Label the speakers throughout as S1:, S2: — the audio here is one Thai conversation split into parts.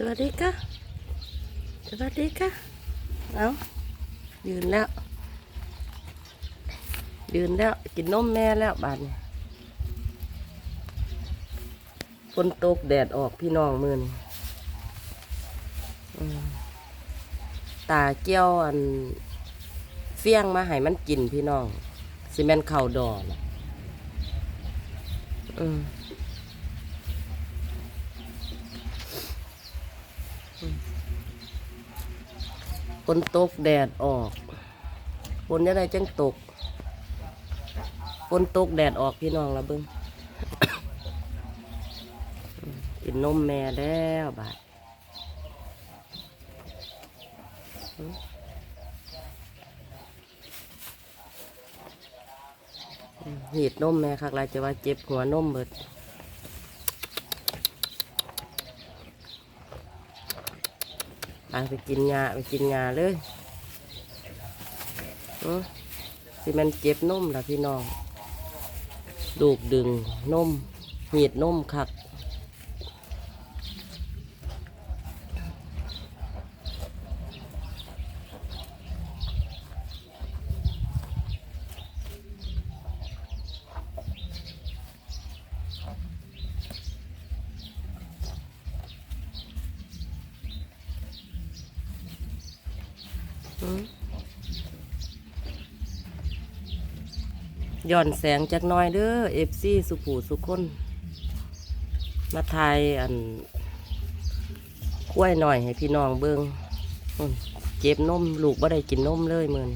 S1: สวัสดีค่ะ สวัสดีค่ะ เอายืนแล้ว ยืนแล้ว กินนมแม่แล้วบานฝนตกแดดออกพี่น้องมือนี่ตาเกี้ยวอันเฟี้ยงมาให้มันกินพี่น้องซีเมนเข่าดอนะอืม ฝนตกแดดออกฝนยังไงจังตกฝนตกแดดออกพี่น้องละเบิ้งกินนมแม่แล้วบาดหีดนมแม่คักลายจะว่าเจ็บหัวนมเบิด ไปไปกินงาไปกินงาเลยอื้อสิมันเจ็บนมล่ะพี่น้องดูกดึงนมหีดนมคัก ย่อนแสงจากน้อยเด้อเอฟซีสุผูสุคนมาทายอันคุ้วยหน่อยให้พี่น้องเบิงอื้อเจ็บนมลูกบ่ได้กินนมเลยมือน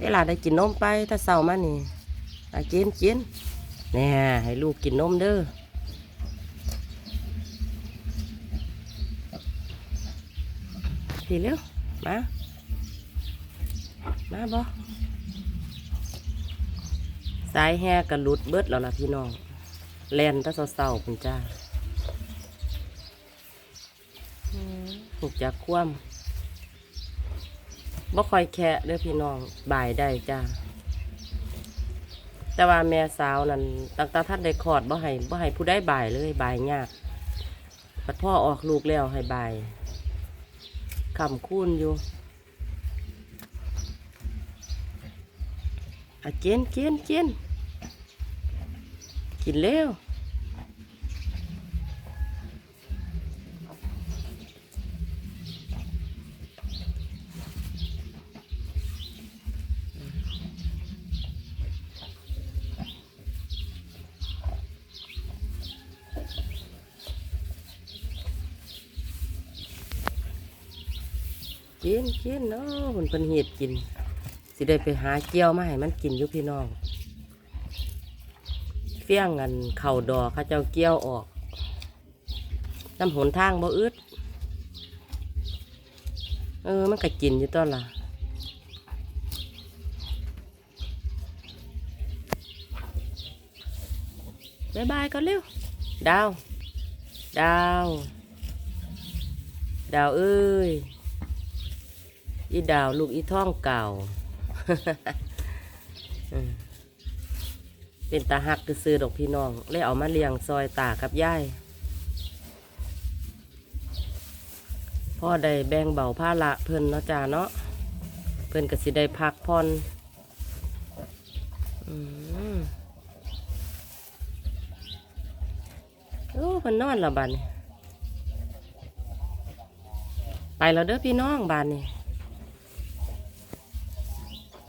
S1: เวลาได้กินนมไปถ้าเศร้ามานี่อากินกินแน่ให้ลูกกินนมเด้อ พี่เร็วมา มาบ่สายแห่กันหลุดเบิดแล้วล่ะพี่น้องแลนตะเศร้าๆคุณจ้าถูกจากคว่ำบ่คอยแคะเด้อพี่น้องบ่ายได้จ้าแต่ว่าแม่สาวนั่นตั้งแต่ท่านได้คอดบ่ให้บ่ให้ผู้ได้บ่ายเลยบ่ายยากปัดพ่อออกลูกแล้วให้บ่าย คำคูณอยู่อะเจนเจนเจนกินเร็ว กินกินเนาะมันเป็นเห็ดกิน สิได้ไปหาเกี้ยวมาให้มันกินอยู่พี่น้องเฟี้ยงกันเข่าดอกข้าเจ้าเกี้ยวออกน้ำหนทางบ่อึดเออ มันก็กินอยู่ตอนละบายบายก่อนเร็ว ดาว ดาว ดาวเอ้ย อีดาวลูกอีท่องเก่า เป็นตาหักคือซื้อดอกพี่น้อง เลยเอามาเลี้ยงซอยตากับยายพ่อได้แบ่งเบาผ้าละเพิ่นเนาะจ้าเนาะเพิ่นก็สิได้พักพรอืมโอ้เพิ่นนอนละบานนี้ไปแล้วเด้อพี่น้องบานนี้